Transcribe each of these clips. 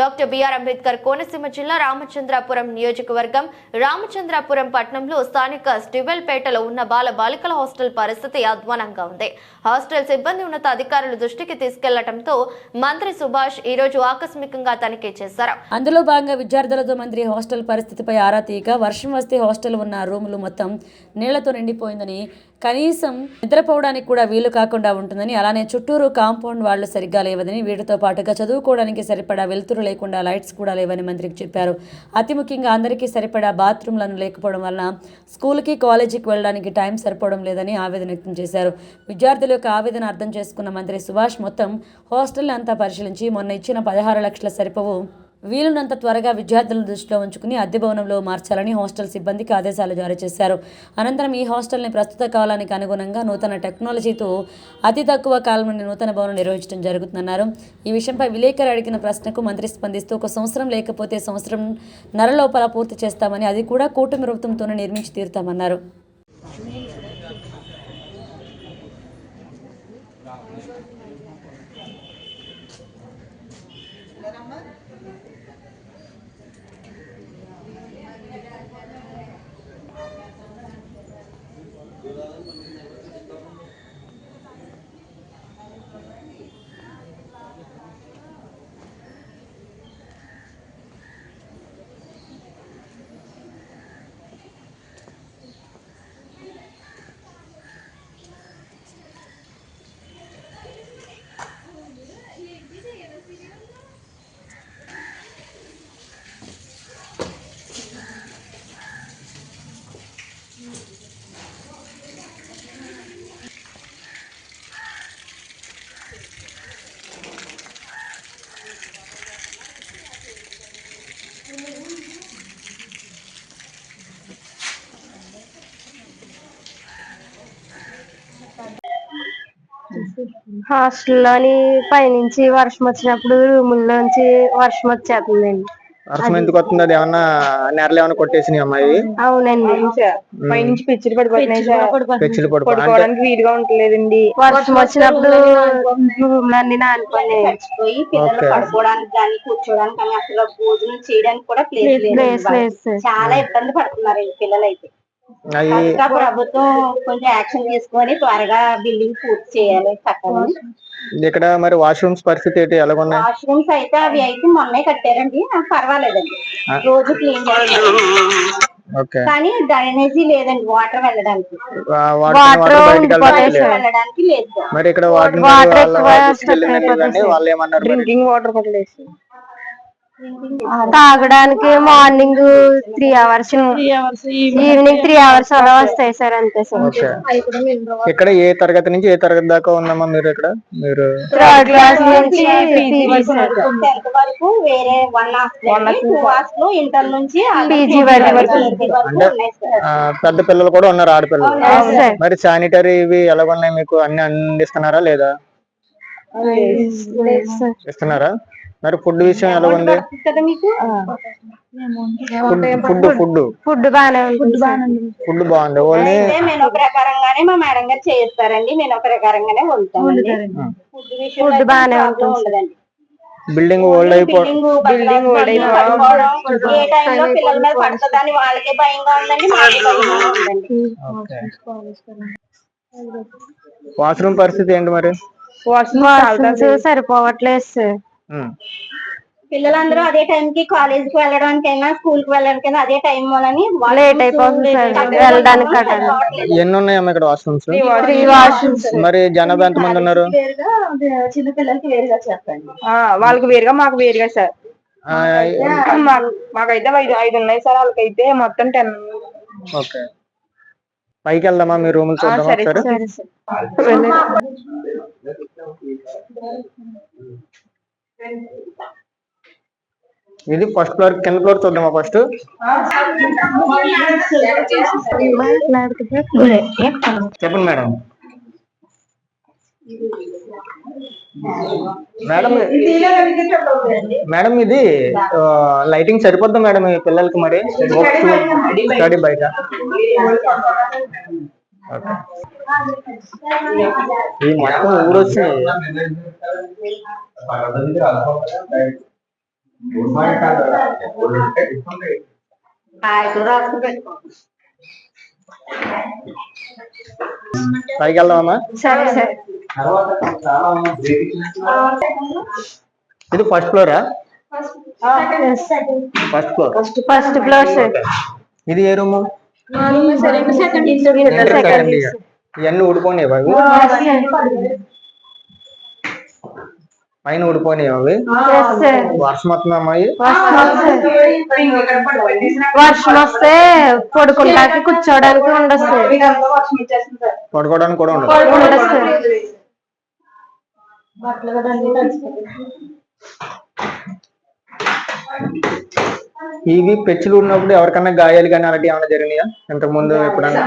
Doctor BR Ambedkar Konaseema జిల్లా రామచంద్రాపురం నియోజకవర్గం. రామచంద్రాపురం పట్టణంలో స్థానిక స్టివెల్పేటలో ఉన్న బాల బాలికల హాస్టల్ పరిస్థితి అధ్వానంగా ఉంది. హాస్టల్ సిబ్బంది ఉన్నత అధికారుల దృష్టికి తీసుకెళ్ళడంతో మంత్రి సుభాష్ ఈ రోజు ఆకస్మికంగా తనిఖీ చేశారు. అందులో భాగంగా విద్యార్థులతో మంత్రి హాస్టల్ పరిస్థితిపై ఆరా తీయగా వర్షం వస్తే హాస్టల్ ఉన్న రూములు మొత్తం నీళ్ళతో నిండిపోయిందని కనీసం నిద్రపోవడానికి కూడా వీలు కాకుండా ఉంటుందని అలానే చుట్టూరు కాంపౌండ్ వాళ్ళు సరిగ్గా లేవదని వీటితో పాటుగా చదువుకోవడానికి సరిపడా వెలుతురు లేకుండా లైట్స్ కూడా లేవని మంత్రికి చెప్పారు. అతి ముఖ్యంగా అందరికీ సరిపడా బాత్రూంలను లేకపోవడం వలన స్కూల్కి కాలేజీకి వెళ్ళడానికి టైం సరిపోవడం లేదని ఆవేదన వ్యక్తం చేశారు. విద్యార్థుల యొక్క ఆవేదన అర్థం చేసుకున్న మంత్రి సుభాష్ మొత్తం హాస్టల్ అంతా పరిశీలించి మొన్న ఇచ్చిన పదహారు లక్షల సరిపోవు వీలునంత త్వరగా విద్యార్థులను దృష్టిలో ఉంచుకుని అద్దె భవనంలో మార్చాలని హాస్టల్ సిబ్బందికి ఆదేశాలు జారీ చేశారు. అనంతరం ఈ హాస్టల్ని ప్రస్తుత కాలానికి అనుగుణంగా నూతన టెక్నాలజీతో అతి తక్కువ కాలంలోని నూతన భవనం నిర్వహించడం జరుగుతుందన్నారు. ఈ విషయంపై విలేకరు అడిగిన ప్రశ్నకు మంత్రి స్పందిస్తూ ఒక సంవత్సరం లేకపోతే సంవత్సరం నరలోపల పూర్తి చేస్తామని అది కూడా కూటమి ప్రభుత్వంతోనే నిర్మించి తీరుతామన్నారు. নাম্বার హాస్టల్లోని పైనుంచి వర్షం వచ్చినప్పుడు రూముల్లోంచి వర్షం వచ్చేస్తుందండి. వర్షం ఎందుకు వస్తుంది? అది ఏమన్నా నెరలు ఏమన్నా కొట్టేసినాయి అమ్మాయి? అవునండి. పైనుంచి పిచ్చిలు పడిపోతున్నాయి పెచ్చులు పడిపో అంటే పడుకోవడానికి వీలుగా ఉండలేదండి. వర్షం వచ్చినప్పుడు రూమ్లన్నీ నానిపోయినాయి పోయి పిల్లలు. పడుకోవడానికి కానీ కూర్చోడానికి కానీ అసలు భోజనం చేయడానికి కూడా ప్లేస్ లేదు చాలా ఇబ్బంది పడుతున్నారు పిల్లలు అయితే ప్రభుత్వం కొంచెం యాక్షన్ తీసుకొని త్వరగా బిల్డింగ్ పూర్తి చేయాలి కట్టాలి ఇక్కడ మరి వాష్రూమ్స్ పరిస్థితి ఏంటి? ఎలాగున్నాయి? వాష్రూమ్స్ అయితే అవి అయితే మొన్నే కట్టారండి. పర్వాలేదండి. రోజు క్లీన్ ఓకే. కానీ డ్రైనేజీ లేదండి వాటర్ వెళ్ళడానికి. మరి ఇక్కడ వాటర్ వాళ్ళ ఏమన్నారు? డ్రింకింగ్ వాటర్ పట్టలేదు తాగడానికి morning three hours evening three hours అలా వస్తాయి సార్ అంతే సార్. ఇక్కడ ఏ తరగతి నుంచి ఏ తరగతి దాకా ఉన్నామా మీరు ఇక్కడ? మీరు థర్డ్ క్లాస్ నుంచి టెన్త్ వరకు. వేరే వన్ ఇంటర్ నుంచి PG వరకు. పెద్ద పిల్లలు కూడా ఉన్నారు ఆడపిల్లలు. మరి శానిటరీ ఇవి ఎలాగున్నాయి? మీకు అన్ని అందిస్తున్నారా లేదా? ఇస్తున్నారా? మరి ఫుడ్ విషయం ఎలా ఉంది? కదా మీకు ఫుడ్ ఫుడ్ ఫుడ్. బాగానే. ఫుడ్ బాగుంది. ఓన్లీ అయితే మెనూ ప్రకారంగానే మా మేడం గారు చేయిస్తారండి మెనూ ప్రకారంగానే వండుతామండి. ఫుడ్ బాగానే ఉండదండి. బిల్డింగ్ ఓల్డ్ అయిపో బిల్డింగ్ ఏ టైంలో పిల్లల మీద పడుతుందని వాళ్ళకే భయంగా ఉందండి మాకు భయంగా ఉందండి. వాష్రూమ్ పరిస్థితి ఏంటి మరి? వాష్రూమ్స్ సరిపోవట్లేదు సార్. పిల్లలందరూ అదే టైం కి కాలేజ్కి వెళ్ళడానికైనా స్కూల్కి వెళ్ళడానికైనా అదే టైం వలని లేట్ అయిపోతుంది సార్. వెళ్ళడానికి ఎన్ని ఉన్నాయమ్మా ఇక్కడ వాష్రూమ్స్? Three washrooms. మరి జనాభా ఎంత మంది ఉన్నారు? వేరుగా చిన్న పిల్లలకి వేరుగా చెప్పండి. వాళ్ళకి వేరుగా మాకు వేరుగా సార్. మాకు మాకైతే ఐదు ఐదు ఉన్నాయి సార్. వాళ్ళకైతే మొత్తం టెన్. ఓకే. పైకి వెళ్దామా? మీ రూమ్ చూద్దామా సరే, ఒకసారి? సరే సార్. ఇది ఫస్ట్ ఫ్లోర్ కింద ఫ్లోర్ చూద్దామా ఫస్ట్ చెప్పండి మేడం. మేడం మేడం ఇది లైటింగ్ సరిపోద్దా మేడం ఈ పిల్లలకి మరి? స్టడీ బయట. ఈ మొత్తం ఊరొచ్చింది. పైకి వెళ్దామా సరే సరే. ఇది first flora first floor first floor sir ఇది ఏ రూము? ఇవన్నీ ఊడిపోయినాయి అవి పైన ఊడిపోయినాయి అవి? వర్షం వస్తుంది అమ్మాయి వర్షం వస్తే పడుకుంటాకి కూర్చోడానికి ఉండదు పడుకోవడానికి కూడా ఉండదు. ఇవి పెచ్చులు ఉన్నప్పుడు ఎవరికన్నా గాయాలు కానీ అలాంటి ఏమైనా జరిగినాయా? ఇంతకు ముందు ఎప్పుడన్నా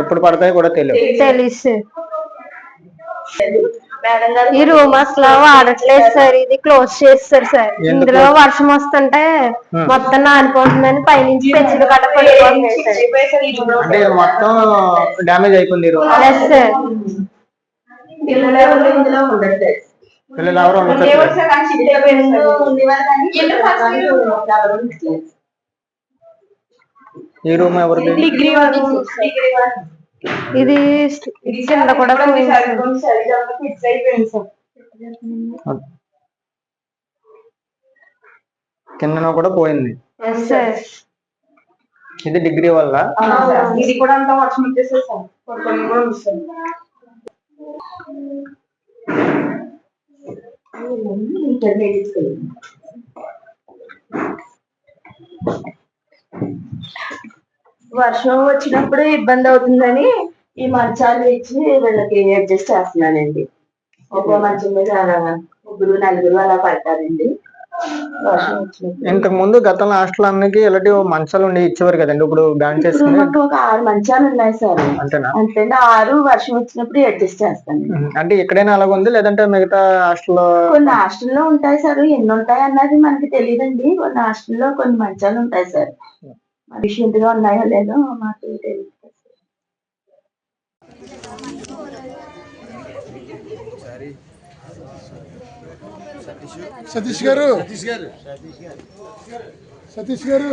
ఎప్పుడు పడతాయో కూడా తెలియదు. తెలుసు ఈ రూమ్ అసలు వాడట్లేదు సార్. ఇది క్లోజ్ చేస్తారు సార్? ఇందులో వర్షం వస్తుంటే మొత్తం నానిపోతుందని పైనుంచి పెచ్చులు కట్ట పడిపోతున్నాయి సార్. మొత్తం అయిపోయింది పిల్లలు ఎవరు ఇందులో ఉండట్లేదు పిల్లలు ఎవరు ఉండట్లేదు. ఈ రూమ్ ఎవరిది? డిగ్రీ ఇది ఇది కింద కూడా కిందన కూడా పోయింది. ఇది డిగ్రీ వల్ల? ఇది కూడా అంతా వర్షం వచ్చేసేది సార్. వర్షం వచ్చినప్పుడు ఇబ్బంది అవుతుందని ఈ మంచాలు ఇచ్చి వీళ్ళకి అడ్జస్ట్ చేస్తున్నానండి. ఒక మంచం మీద ముగ్గురు నలుగురు అలా పడతారండి. ఇంతకు ముందు గతంలో హాస్టల్ అన్నికి ఇలాంటి మంచాలు ఉండి ఇచ్చేవారు కదండి ఇప్పుడు బ్యాన్ మాకు ఒక ఆరు మంచాలు ఉన్నాయి సార్. అంతేనా? అంతే ఆరు వర్షం వచ్చినప్పుడు అడ్జస్ట్ చేస్తాను. అంటే ఇక్కడైనా అలాగ ఉంది లేదంటే మిగతా హాస్టల్లో? కొన్ని హాస్టల్లో ఉంటాయి సార్ ఎన్ని ఉంటాయి అన్నది మనకి తెలియదండి కొన్ని హాస్టల్లో కొన్ని మంచాలు ఉంటాయి సార్. ఎఫిషియెంట్గా ఉన్నాయో లేదో మాకు తెలియదు. సతీష్ గారు. సతీష్ గారు.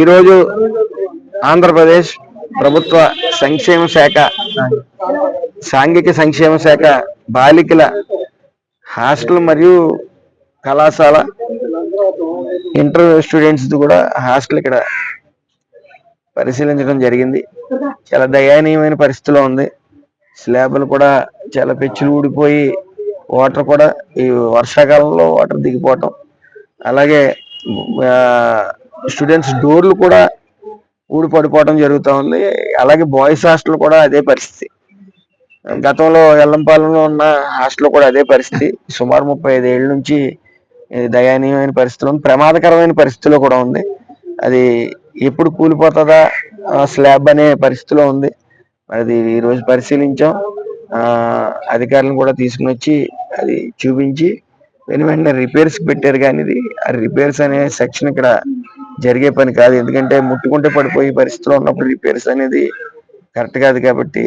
ఈరోజు ఆంధ్రప్రదేశ్ ప్రభుత్వ సంక్షేమ శాఖ సాంఘిక సంక్షేమ శాఖ బాలికల హాస్టల్ మరియు కళాశాల ఇంటర్ స్టూడెంట్స్ కూడా హాస్టల్ ఇక్కడ పరిశీలించడం జరిగింది. చాలా దయనీయమైన పరిస్థితిలో ఉంది. స్లాబ్లు కూడా చాలా పెచ్చులు ఊడిపోయి వాటర్ కూడా ఈ వర్షాకాలంలో వాటర్ దిగిపోవటం అలాగే స్టూడెంట్స్ డోర్లు కూడా ఊడి పడిపోవడం జరుగుతూ ఉంది. అలాగే బాయ్స్ హాస్టల్ కూడా అదే పరిస్థితి. గతంలో ఎల్లంపాలెంలో ఉన్న హాస్టల్ కూడా అదే పరిస్థితి. సుమారు ముప్పై ఐదు ఏళ్ళ నుంచి దయనీయమైన పరిస్థితిలో ఉంది. ప్రమాదకరమైన పరిస్థితిలో కూడా ఉంది. అది ఎప్పుడు కూలిపోతుందా స్లాబ్ అనే పరిస్థితిలో ఉంది. అది ఈరోజు పరిశీలించాం. అధికారులను కూడా తీసుకుని వచ్చి అది చూపించి వెను వెంటనే రిపేర్స్ పెట్టారు కానీ ఇది ఆ రిపేర్స్ అనే సెక్షన్ ఇక్కడ జరిగే పని కాదు. ఎందుకంటే ముట్టుకుంటే పడిపోయే పరిస్థితిలో ఉన్నప్పుడు రిపేర్స్ అనేది కరెక్ట్ కాదు కాబట్టి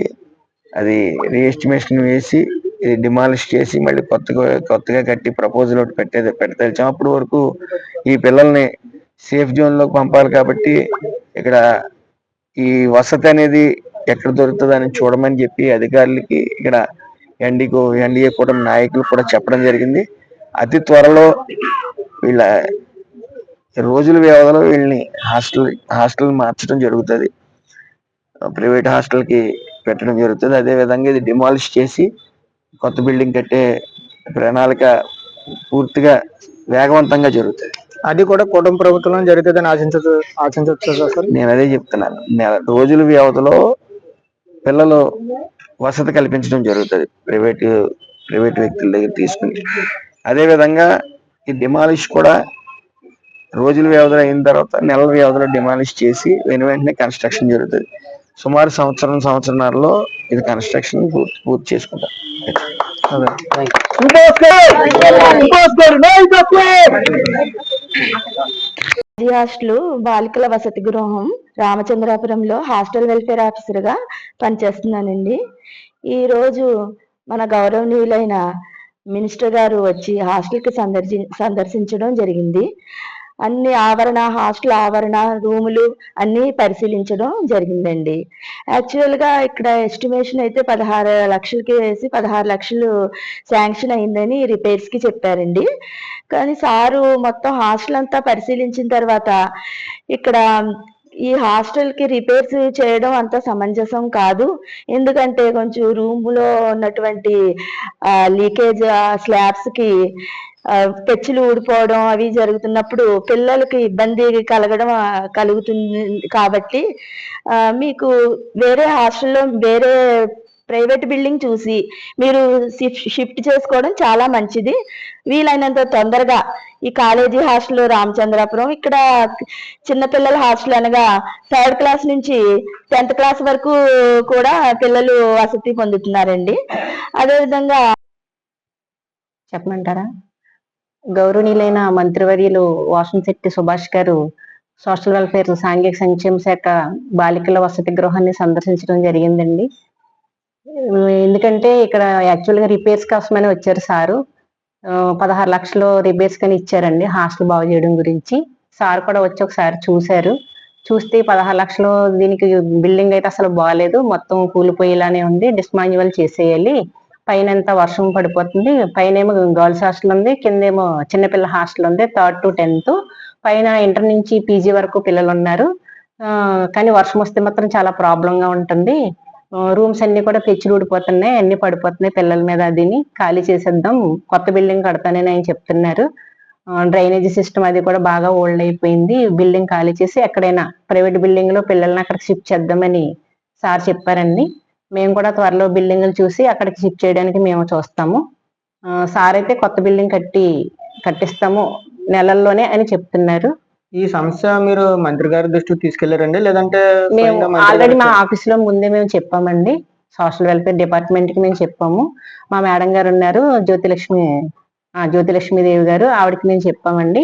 అది రీఎస్టిమేషన్ వేసి ఇది డిమాలిష్ చేసి మళ్ళీ కొత్తగా కొత్తగా కట్టి ప్రపోజల్ ఒకటి పెట్టేది పెడతాం అప్పటి వరకు ఈ పిల్లల్ని సేఫ్ జోన్లోకి పంపాలి కాబట్టి ఇక్కడ ఈ వసతి అనేది ఎక్కడ దొరుకుతుందని చూడమని చెప్పి అధికారులకి ఇక్కడ ఎన్డీకో ఎన్డీఏ కూడా నాయకులు కూడా చెప్పడం జరిగింది. అతి త్వరలో వీళ్ళ రోజుల వ్యవధిలో వీళ్ళని హాస్టల్ హాస్టల్ మార్చడం జరుగుతుంది. ప్రైవేట్ హాస్టల్కి పెట్టడం జరుగుతుంది. అదే విధంగా ఇది డిమాలిష్ చేసి కొత్త బిల్డింగ్ కట్టే ప్రణాళిక పూర్తిగా వేగవంతంగా జరుగుతుంది. అది కూడా కుటుంబ ప్రభుత్వంలో జరుగుతుందని ఆశించచ్చు ఆశించవచ్చు నేను అదే చెప్తున్నాను. నెల రోజుల వ్యవధిలో పిల్లలు వసతి కల్పించడం జరుగుతుంది. ప్రైవేట్ ప్రైవేట్ వ్యక్తుల దగ్గర తీసుకుని. అదే విధంగా ఈ డిమాలిష్ కూడా రోజుల వ్యవధిలో అయిన తర్వాత నెలల వ్యవధిలో డిమాలిష్ చేసి వెను వెంటనే కన్స్ట్రక్షన్ జరుగుతుంది. సుమారు సంవత్సరం సంవత్సరంన్నరలో ఇది కన్స్ట్రక్షన్ పూర్తి పూర్తి చేసుకుంటాం. హాస్టల్ బాలికల వసతి గృహం రామచంద్రాపురంలో హాస్టల్ వెల్ఫేర్ ఆఫీసర్గా పనిచేస్తున్నానండి. ఈ రోజు మన గౌరవనీయులైన మినిస్టర్ గారు వచ్చి హాస్టల్కి సందర్శి సందర్శించడం జరిగింది. అన్ని ఆవరణ హాస్టల్ ఆవరణ రూములు అన్ని పరిశీలించడం జరిగిందండి. యాక్చువల్గా ఇక్కడ ఎస్టిమేషన్ అయితే పదహారు లక్షలకి వేసి పదహారు లక్షలు శాంక్షన్ అయిందని రిపేర్స్కి చెప్పారండి. కానీ సారు మొత్తం హాస్టల్ అంతా పరిశీలించిన తర్వాత ఇక్కడ ఈ హాస్టల్కి రిపేర్స్ చేయడం అంత సమంజసం కాదు. ఎందుకంటే కొంచెం రూమ్లో ఉన్నటువంటి లీకేజ్ స్లాబ్స్కి పెచ్చులు ఊడిపోవడం అవి జరుగుతున్నప్పుడు పిల్లలకి ఇబ్బంది కలగడం కలుగుతుంది కాబట్టి మీకు వేరే హాస్టల్లో వేరే ప్రైవేట్ బిల్డింగ్ చూసి మీరు షిఫ్ట్ షిఫ్ట్ చేసుకోవడం చాలా మంచిది. వీలైనంత తొందరగా ఈ కాలేజీ హాస్టల్ రామచంద్రాపురం ఇక్కడ చిన్నపిల్లల హాస్టల్ అనగా థర్డ్ క్లాస్ నుంచి టెన్త్ క్లాస్ వరకు కూడా పిల్లలు వసతి పొందుతున్నారండి. అదేవిధంగా చెప్పమంటారా? గౌరవనీయులైన మంత్రివర్యులు వాసంశెట్టి సుభాష్ గారు సోషల్ వెల్ఫేర్ సాంఘిక సంక్షేమ శాఖ బాలికల వసతి గృహాన్ని సందర్శించడం జరిగిందండి. ఎందుకంటే ఇక్కడ యాక్చువల్గా రిపేర్స్ కోసమని వచ్చారు సారు. పదహారు లక్షలు రిపేర్స్ కానీ ఇచ్చారండి హాస్టల్ బాగు చేయడం గురించి. సార్ కూడా వచ్చి ఒకసారి చూశారు. చూస్తే పదహారు లక్షలు దీనికి బిల్డింగ్ అయితే అసలు బాగాలేదు మొత్తం కూలిపోయేలానే ఉంది. డిస్మాన్యువల్ చేసేయాలి. పైన వర్షం పడిపోతుంది. పైన ఏమో గర్ల్స్ హాస్టల్ ఉంది. కిందేమో చిన్నపిల్ల హాస్టల్ ఉంది. Third to tenth. పైన ఇంటర్ నుంచి పీజీ వరకు పిల్లలు ఉన్నారు కానీ వర్షం వస్తే మాత్రం చాలా ప్రాబ్లంగా ఉంటుంది. రూమ్స్ అన్ని కూడా పెచ్చులు ఊడిపోతున్నాయి అన్ని పడిపోతున్నాయి పిల్లల మీద అదిని. ఖాళీ చేసేద్దాం. కొత్త బిల్డింగ్ కడతానని ఆయన చెప్తున్నారు. డ్రైనేజీ సిస్టమ్ అది కూడా బాగా ఓల్డ్ అయిపోయింది. బిల్డింగ్ ఖాళీ చేసి ఎక్కడైనా ప్రైవేట్ బిల్డింగ్లో పిల్లల్ని అక్కడికి షిఫ్ట్ చేద్దామని సార్ చెప్పారండి. మేము కూడా త్వరలో బిల్డింగ్లు చూసి అక్కడికి షిఫ్ట్ చేయడానికి మేము చూస్తాము. సార్ అయితే కొత్త బిల్డింగ్ కట్టి కట్టిస్తాము నెలల్లోనే అని చెప్తున్నారు. ఈ సమస్య మీరు మంత్రి గారి దృష్టికి తీసుకెళ్ళారండి? లేదంటే మేము ఆల్రెడీ మా ఆఫీస్లో ముందే మేము చెప్పామండి. సోషల్ వెల్ఫేర్ డిపార్ట్మెంట్కి మేము చెప్పాము. మా మేడం గారు ఉన్నారు జ్యోతిలక్ష్మి దేవి గారు. ఆవిడకి మేము చెప్పామండి.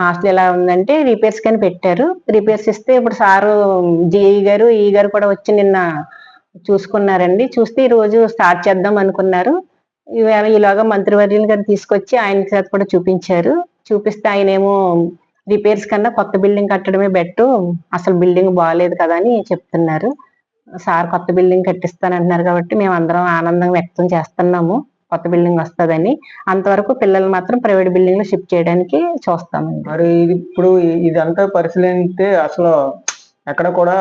హాస్టల్ ఎలా ఉందంటే రిపేర్స్ కని పెట్టారు. రిపేర్స్ ఇస్తే ఇప్పుడు సారు జేఈ గారు ఈ గారు కూడా వచ్చి నిన్న చూసుకున్నారండి. చూస్తే ఈ రోజు స్టార్ట్ చేద్దాం అనుకున్నారు. ఈవేళ ఈలోగా మంత్రివర్యులు గారు తీసుకొచ్చి ఆయన చేత కూడా చూపించారు. చూపిస్తే ఆయన ఏమో రిపేర్స్ కన్నా కొత్త బిల్డింగ్ కట్టడమే బెటర్ అసలు బిల్డింగ్ బాగాలేదు కదా అని చెప్తున్నారు. సార్ కొత్త బిల్డింగ్ కట్టిస్తానంటున్నారు కాబట్టి మేము అందరం ఆనందం వ్యక్తం చేస్తున్నాము. కొత్త బిల్డింగ్ వస్తుందని. అంతవరకు పిల్లలు మాత్రం ప్రైవేట్ బిల్డింగ్లో షిఫ్ట్ చేయడానికి చూస్తామండి. మరి ఇది ఇప్పుడు ఇదంతా పరిశీలిస్తే అసలు ఎక్కడ కూడా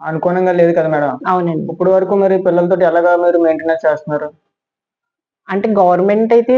అనుకోనంగా లేదు కదా మేడం. అవునండి. ఇప్పుడు వరకు మరి పిల్లలతోటి ఎలాగా మీరు మెయింటెనెన్స్ చేస్తున్నారు? అంటే గవర్నమెంట్ అయితే